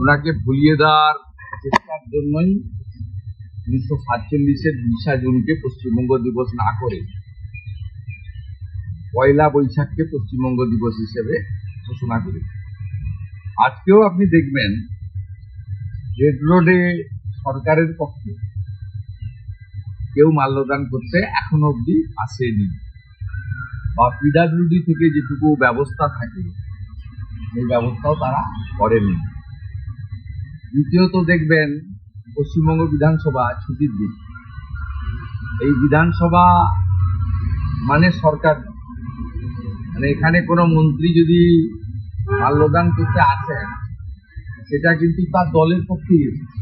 ওনাকে ভুলিয়ে দেওয়ার চেষ্টার জন্যই উনিশশো সাতচল্লিশের বিশা জুনকে পশ্চিমবঙ্গ দিবস না করে পয়লা বৈশাখকে পশ্চিমবঙ্গ দিবস হিসেবে ঘোষণা করেছে আজকেও আপনি দেখবেন রেড রোডে সরকারের পক্ষে কেউ মাল্যদান করতে এখনও অবধি আসেনি। বা পিডাব্লিউডি থেকে যেটুকু ব্যবস্থা থাকে, সেই ব্যবস্থাও তারা করেনি দ্বিতীয়ত দেখবেন পশ্চিমবঙ্গ বিধানসভা ছুটির দিন। এই বিধানসভা মানে সরকার মানে এখানে কোনো মন্ত্রী যদি মাল্যদান করতে আসেন, সেটা কিন্তু তার দলের এসেছে।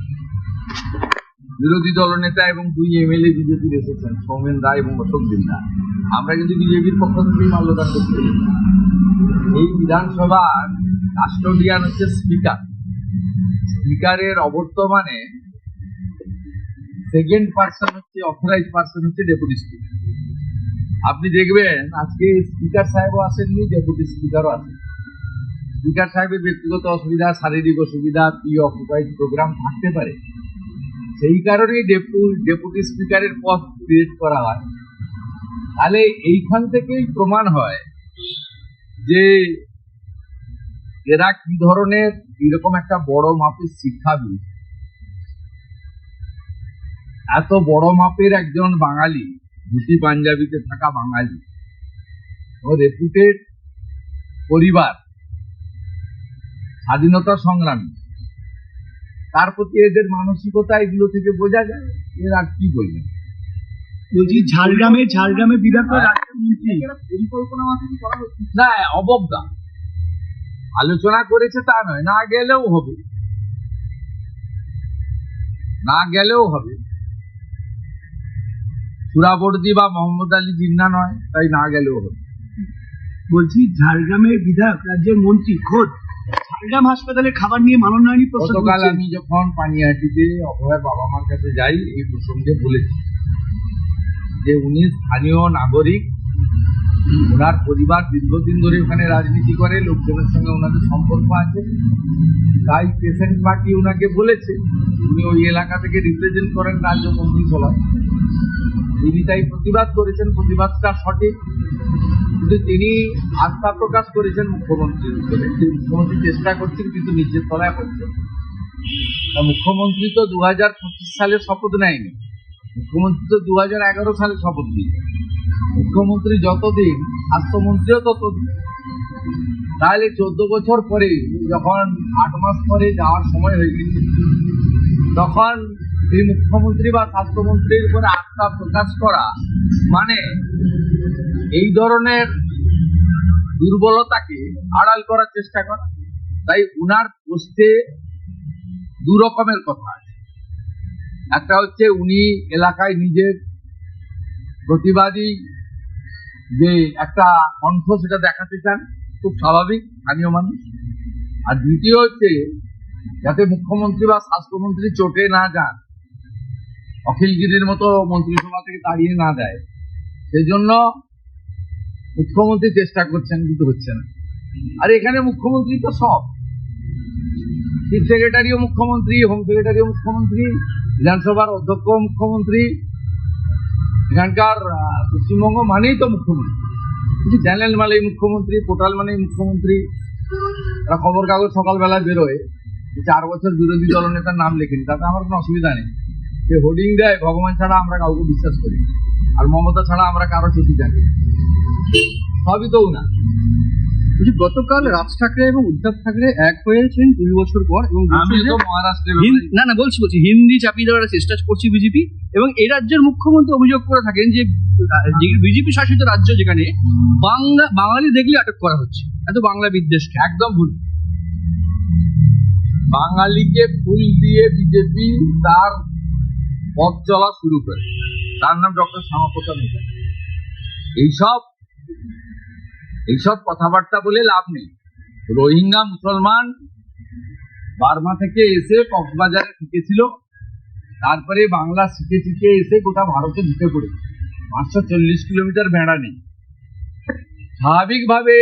বিরোধী দলনেতা এবং দুই এমএলএ বিজেপির এসেছেন, সৌমেন রায় এবং অশোক দিন্দা আমরা কিন্তু বিজেপির পক্ষ থেকেই মাল্যদান করতে। এই বিধানসভার কাস্টোডিয়ান হচ্ছে স্পিকার স্পিকারের অবর্তমানে সেকেন্ড পার্সন হচ্ছে অথরাইজ পার্সন হচ্ছে ডেপুটি স্পিকার আপনি দেখবেন, আজকে স্পিকার সাহেবও আসেননি ডেপুটি স্পিকারও আসেন স্পিকার সাহেবের ব্যক্তিগত অসুবিধা, শারীরিক অসুবিধা প্রি অকুপাইড প্রোগ্রাম থাকতে পারে। সেই কারণেই ডেপু ডেপুটি স্পিকারের পদ ক্রিয়েট করা হয়। তাহলে এইখান থেকেই প্রমাণ হয় যে এরা কি ধরনের এরকম একটা বড় মাপের শিক্ষাবিদ এত বড় মাপের একজন বাঙালি ধুতি পাঞ্জাবিতে থাকা বাঙালি ও রেপুটেড পরিবার স্বাধীনতা সংগ্রামী তার প্রতি এদের মানসিকতা এগুলো থেকে বোঝা যায় এর আর কি বলবেন বলছি ঝাড়গ্রামে ঝাড়গ্রামে বিধায়ক হ্যাঁ। পরিকল্পনা মাফিক করা হচ্ছে। না অবজ্ঞা। আলোচনা করেছে তা নয় না গেলেও হবে। না গেলেও হবে। সুরাবর্দি বা মোহাম্মদ আলী জিন্না নয় তাই না গেলেও হবে। বলছি ঝাড়গ্রামের বিধায়ক রাজ্যের মন্ত্রী খোদ ঝাড়গ্রাম হাসপাতালে খাবার নিয়ে মাননায়নী প্রশ্ন গতকাল আমি যখন পানিহাটিতে অভয় বাবা মার কাছে যাই এই প্রসঙ্গে বলেছি যে উনি স্থানীয় নাগরিক ওনার পরিবার দীর্ঘদিন ধরে ওখানে রাজনীতি করে, লোকজনের সঙ্গে ওনাদের সম্পর্ক আছে। তাই পেশেন্ট পার্টি ওনাকে বলেছে উনি ওই এলাকা থেকে রিপ্রেজেন্ট করেন রাজ্য মন্ত্রিসভায় তিনি তাই প্রতিবাদ করেছেন, প্রতিবাদটা সঠিক। কিন্তু তিনি আস্থা প্রকাশ করেছেন মুখ্যমন্ত্রীর যে মুখ্যমন্ত্রী চেষ্টা করছেন, কিন্তু নিচের তলায় হচ্ছে না। তা মুখ্যমন্ত্রী তো দু সালে শপথ নেয়নি। মুখ্যমন্ত্রী তো দু সালে শপথ নিয়েছে মুখ্যমন্ত্রী যতদিন, স্বাস্থ্যমন্ত্রীও ততদিন। তাহলে চোদ্দ বছর পরে, যখন আট মাস পরে যাওয়ার সময় হয়ে গেছে, তখন এই মুখ্যমন্ত্রী বা স্বাস্থ্যমন্ত্রীর উপরে আস্থা প্রকাশ করা মানে এই ধরনের দুর্বলতাকে আড়াল করার চেষ্টা করা। তাই উনার পোস্টে দু রকমের কথা আছে। একটা হচ্ছে উনি এলাকায় নিজের প্রতিবাদী যে একটা কণ্ঠ সেটা দেখাতে চান, খুব স্বাভাবিক, স্থানীয় মানুষ। আর দ্বিতীয় হচ্ছে, যাতে মুখ্যমন্ত্রী বা স্বাস্থ্যমন্ত্রী চোটে না যান অখিলগিরির মতো মন্ত্রিসভা থেকে তাড়িয়ে না দেয় সেই জন্য মুখ্যমন্ত্রী চেষ্টা করছেন, কিন্তু হচ্ছে না। আর এখানে মুখ্যমন্ত্রী তো সব। চিফ সেক্রেটারিও মুখ্যমন্ত্রী, হোম সেক্রেটারিও মুখ্যমন্ত্রী, বিধানসভার অধ্যক্ষ মুখ্যমন্ত্রী এখানকার পশ্চিমবঙ্গ মানেই তো মুখ্যমন্ত্রী কিন্তু চ্যানেল মানেই মুখ্যমন্ত্রী, পোর্টাল মানেই মুখ্যমন্ত্রী তারা খবর কাগজ সকালবেলায় বেরোয় চার বছর বিরোধী দলনেতার নাম লেখেন, তাতে আমার কোনো অসুবিধা নেই সে হোর্ডিং দেয়, ভগবান ছাড়া আমরা কাউকে বিশ্বাস করি। আর মমতা ছাড়া আমরা কারও চুটি জানি। সবই তো না গতকাল রাজ ঠাকরে এবং উদ্ধব ঠাকরে এক হয়েছেন দুই বছর পর এবং না না বলছি বলছি হিন্দি চাপিয়ে দেওয়ার চেষ্টা করছে বিজেপি এবং এই রাজ্যের মুখ্যমন্ত্রী অভিযোগ করে থাকেন যে বিজেপি শাসিত রাজ্য যেখানে বাংলা বাঙালি দেখলে আটক করা হচ্ছে। এত বাংলা বিদ্বেষকে। একদম ভুল। বাঙালিকে ফুল দিয়ে বিজেপি তার পথ চলা শুরু করে। তার নাম ডক্টর শ্যামাপ্রসাদ মুখার্জি। এইসব এইসব কথাবার্তা বলে লাভ নেই। রোহিঙ্গা মুসলমান বার্মা থেকে এসে কক্সবাজারে ঢুকেছিল, তারপরে বাংলা শিখে শিখে এসে গোটা ভারতে ঢুকে পড়েছে। পাঁচশো চল্লিশ কিলোমিটার বেড়া নেই। স্বাভাবিকভাবে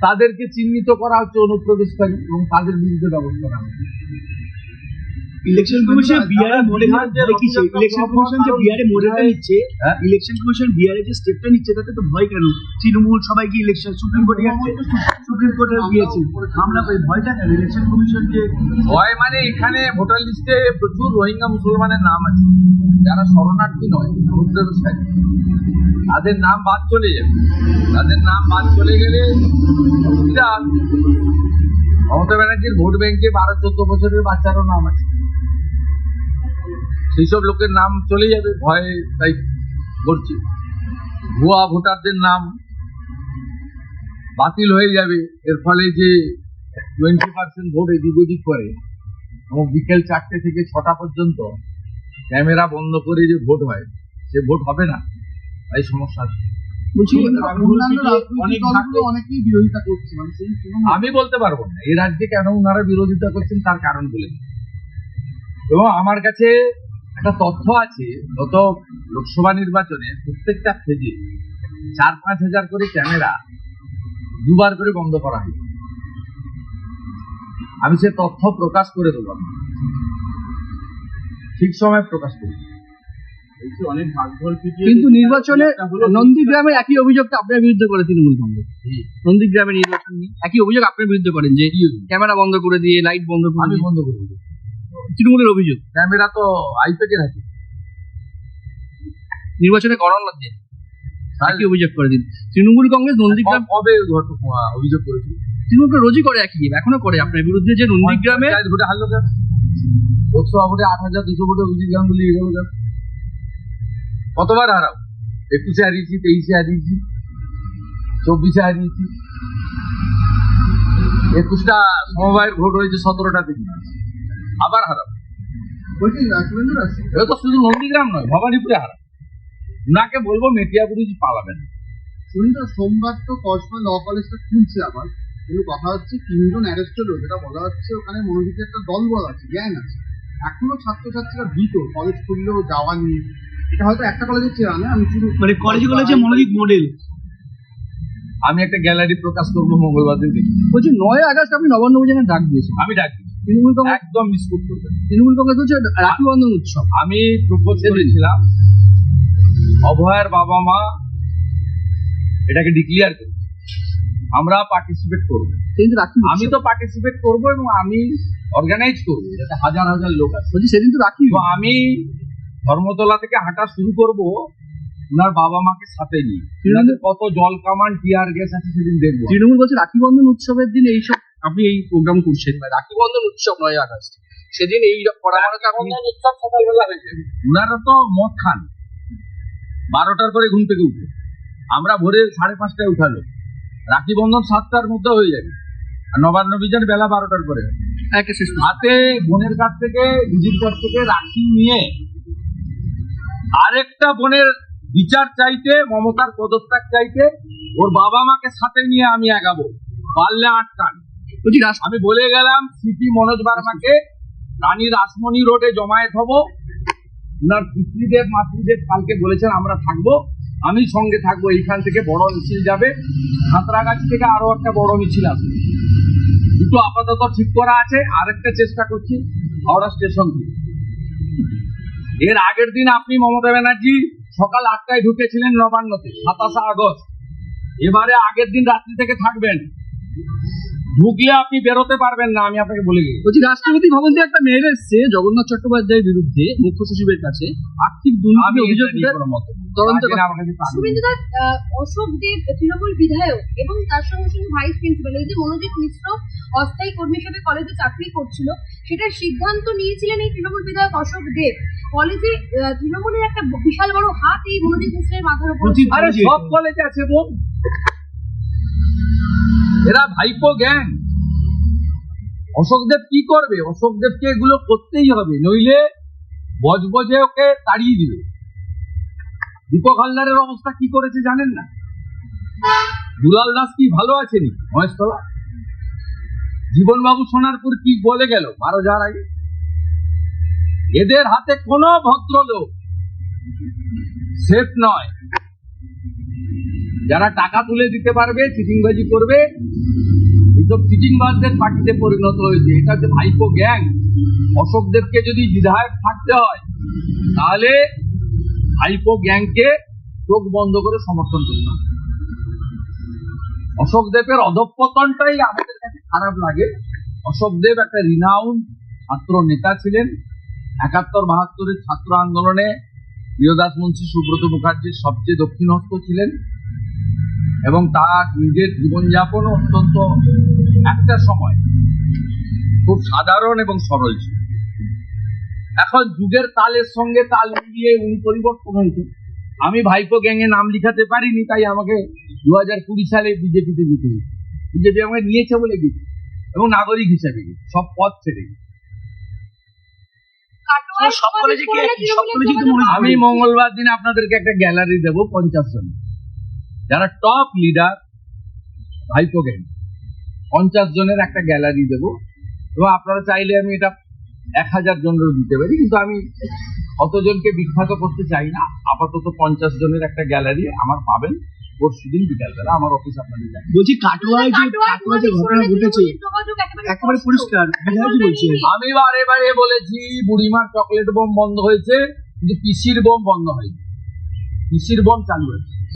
তাদেরকে চিহ্নিত করা হচ্ছে অনুপ্রবেশকারী এবং তাদের বিরুদ্ধে ব্যবস্থা নেওয়া হচ্ছে। Election commission model election commission যে বিহারে মডেলটা নিচ্ছে? ইলেকশন কমিশন বিহারে যে স্টেপটা নিচ্ছে তাতে তো ভয় কেন? তৃণমূল সবাই কি ইলেকশন সুপ্রিম কোর্টে যাচ্ছে সুপ্রিম কোর্টে গিয়েছে। মামলা করে ভয়টা কেন? ইলেকশন কমিশন যে ভয় মানে এখানে ভোটার লিস্টে প্রচুর রোহিঙ্গা মুসলমানের নাম আছে। যারা শরণার্থী নয় তাদের নাম বাদ চলে যাবে। তাদের নাম বাদ চলে গেলে মমতা ব্যানার্জির ভোট ব্যাংকে বারো চোদ্দ বছরের বাচ্চারও নাম আছে। সেই সব লোকের নাম চলে যাবে ভয়ে তাই করছে। ভুয়া ভোটারদের নাম বাতিল হয়ে যাবে এর ফলে যে টোয়েন্টি পার্সেন্ট ভোট এদিক ওদিক করে এবং বিকেল চারটে থেকে ছটা পর্যন্ত ক্যামেরা বন্ধ করে যে ভোট হয় সে ভোট হবে না তাই সমস্যা মানে আমি বলতে পারব না এই রাজ্যে কেন ওনারা বিরোধিতা করছেন তার কারণ বলে এবং আমার কাছে একটা তথ্য আছে গত লোকসভা নির্বাচনে প্রত্যেকটা ফেজে চার পাঁচ হাজার করে ক্যামেরা দুবার করে বন্ধ করা হয় আমি সে তথ্য প্রকাশ করে দেবো। ঠিক সময় প্রকাশ করি। অনেক ভাগ কিন্তু নির্বাচনে নন্দীগ্রামে একই অভিযোগটা আপনার বিরুদ্ধে করে তৃণমূল কংগ্রেস। জি। নন্দীগ্রামে নির্বাচন একই অভিযোগ আপনার বিরুদ্ধে করেন যে ক্যামেরা বন্ধ করে দিয়ে লাইট বন্ধ করে আমি বন্ধ করে দেবো তৃণমূলের অভিযোগ। ক্যামেরা তো আইপ্যাকের আছে নির্বাচনে দিন তাই একই অভিযোগ করে দিন। তৃণমূল কংগ্রেস নন্দীগ্রাম ক- কবে অভিযোগ করেছিল? তৃণমূল তো রোজই করে একই এখনও করে। আপনার বিরুদ্ধে যে নন্দীগ্রামে ভোটে হারলো কেন? লোকসভা ভোটে আট হাজার দুশো ভোটে অভিজিৎ গাঙ্গুলি এগোলো কেন? কতবার হারাও? একুশে হারিয়েছি তেইশে হারিয়েছি চব্বিশে হারিয়েছি। একুশটা সমবায়ের ভোট হয়েছে সতেরোটা থেকে। আবার দাস এটা তো শুধু নন্দীগ্রাম নয় ভবানীপুরে হারাও উনাকে বলব মেটিয়াপুরি পালাবেন। সুরেন্দ্র সোমবার তো কসবা ল কলেজটা খুলছে আবার। কিন্তু কথা হচ্ছে তিনজন অ্যারেস্ট হলো যেটা বলা হচ্ছে ওখানে মনোজিতের একটা দলবল আছে গ্যাং আছে। এখনও ছাত্রছাত্রীরা ভীত কলেজ খুললেও যাওয়া নিয়ে এটা হয়তো একটা কলেজের চেয়ে না আমি শুধু মানে কলেজে কলেজে মনোজিৎ মডেল আমি একটা গ্যালারি প্রকাশ করব মঙ্গলবার দিন বলছি নয় আগস্ট আপনি নবান্ন ডাক দিয়েছি আমি ডাকি তৃণমূল কংগ্রেস একদম মিস করতে তৃণমূল কংগ্রেস হচ্ছে রাখি বন্ধন উৎসব। আমি প্রপোজ করেছিলাম। অভয়ের বাবা মা এটাকে ডিক্লিয়ার আমরা পার্টিসিপেট করব। কিন্তু রাখি আমি তো পার্টিসিপেট করব এবং আমি অর্গানাইজ করব। যাতে হাজার হাজার লোক আছে। বলছি সেদিন তো রাখি আমি ধর্মতলা থেকে হাঁটা শুরু করব ওনার বাবা মাকে সাথে নিয়ে। কত জল কামান টিয়ার গ্যাস আছে সেদিন দেখব। তৃণমূল বলছে রাখি বন্ধন উৎসবের দিন এইসব আপনি এই প্রোগ্রাম করছেন বা রাখি বন্ধন উৎসব নয় আগস্ট। সেদিন এই আপনি উৎসব সকালবেলা হয়েছে। ওনারা তো মদ খান। বারোটার পরে ঘুম থেকে উঠে। আমরা ভোরে সাড়ে পাঁচটায় উঠালো। রাখি বন্ধন সাতটার মধ্যে হয়ে যাবে। আর নবান্ন বিজয় বেলা বারোটার পরে। হাতে বোনের কাছ থেকে দিদির কাছ থেকে রাখি নিয়ে আরেকটা বোনের বিচার চাইতে মমতার পদত্যাগ চাইতে ওর বাবা মাকে সাথে নিয়ে আমি আগাবো। পারলে আটকান। বলছি আমি বলে গেলাম সিপি মনোজ বার্মাকে, রানী রাসমণি রোডে জমায়েত হব। উনার পিতৃদেব, মাতৃদেব কালকে বলেছেন আমরা থাকব। আমি সঙ্গে থাকব, এইখান থেকে বড় মিছিল যাবে। সাঁতরাগাছি থেকে আরও একটা বড় মিছিল আসবে। দুটো আপাতত ঠিক করা আছে, আরেকটা চেষ্টা করছি, হাওড়া স্টেশন থেকে। এর আগের দিন আপনি মমতা ব্যানার্জি সকাল আটটায় ঢুকেছিলেন নবান্নতে, সাতাশে আগস্ট। এবারে আগের দিন রাত্রি থেকে থাকবেন। ঢুকলে আপনি বেরোতে পারবেন না আমি আপনাকে বলে গেছি বলছি রাষ্ট্রপতি ভবন থেকে একটা মেয়ের এসছে জগন্নাথ চট্টোপাধ্যায়ের বিরুদ্ধে মুখ্য সচিবের কাছে। আর্থিক দুর্নীতি অভিযোগ তদন্ত অশোক দেব তৃণমূল বিধায়ক এবং তার সঙ্গে সঙ্গে ভাইস প্রিন্সিপাল এই যে মনোজিৎ মিশ্র অস্থায়ী কর্মী হিসেবে কলেজে চাকরি করছিল সেটার সিদ্ধান্ত নিয়েছিলেন এই তৃণমূল বিধায়ক অশোক দেব। কলেজে আহ, তৃণমূলের একটা বিশাল বড় হাত এই মনোজিৎ মিশ্রের মাথার উপর আরে সব কলেজে আছে বোন। এরা ভাইপো গ্যাং। অশোকদেব কি করবে? অশোকদেবকে এগুলো করতেই হবে, নইলে বজবজে ওকে তাড়িয়ে দিবে। দীপক হালদারের অবস্থা কি করেছে জানেন না? দুলাল দাস কি ভালো আছে নি মহেশতলা। জীবনবাবু সোনারপুর কি বলে গেল? মারা যাওয়ার আগে। এদের হাতে কোনো ভদ্রলোক। সেফ নয়। যারা টাকা তুলে দিতে পারবে, চিটিংবাজি করবে, এইসব চিটিংবাজদের পার্টিতে পরিণত হয়েছে। এটা হচ্ছে ভাইপো গ্যাং। অশোকদেবকে যদি বিধায়ক থাকতে হয়, তাহলে ভাইপো গ্যাংকে চোখ বন্ধ করে সমর্থন করতে হবে। অশোক দেবের অধঃপতনটাই আমাদের কাছে খারাপ লাগে। অশোক দেব একটা রিনাউন ছাত্র নেতা ছিলেন। একাত্তর বাহাত্তরের ছাত্র আন্দোলনে প্রিয়দাস মুন্সী সুব্রত মুখার্জির সবচেয়ে দক্ষিণস্থ ছিলেন। এবং তার নিজের জীবনযাপন অত্যন্ত একটা সময় খুব সাধারণ এবং সরল ছিল। এখন যুগের তালের সঙ্গে তাল মিলিয়ে উনি পরিবর্তন হয়েছে আমি ভাইপো গ্যাংয়ে নাম লিখাতে পারিনি তাই আমাকে দু হাজার কুড়ি সালে বিজেপিতে যেতে হয়েছে। বিজেপি আমাকে নিয়েছে বলে গেছি এবং নাগরিক হিসাবে গেছি সব পথ ছেড়ে গেছি। আমি মঙ্গলবার দিন আপনাদেরকে একটা গ্যালারি দেবো পঞ্চাশ জন। যারা টপ লিডার ভাইপো গ্যাং পঞ্চাশ জনের একটা গ্যালারি দেবো। এবং আপনারা চাইলে আমি এটা এক হাজার জনের দিতে পারি কিন্তু আমি অতজনকে বিখ্যাত করতে চাই না। আপাতত পঞ্চাশ জনের একটা গ্যালারি আমার পাবেন পরশু দিন বিকালবেলা। আমার অফিস আপনাদের জানি বলছি কাটোয়ায় যে কাটোয়ায় যে ঘটনা ঘটেছে একেবারে পরিষ্কার বিধায়কই বলছে। আমি বারে বারে বলেছি বুড়িমার চকলেট বোম বন্ধ হয়েছে কিন্তু পিসির বোম বন্ধ হয়নি। পিসির বোম চালু হয়েছে।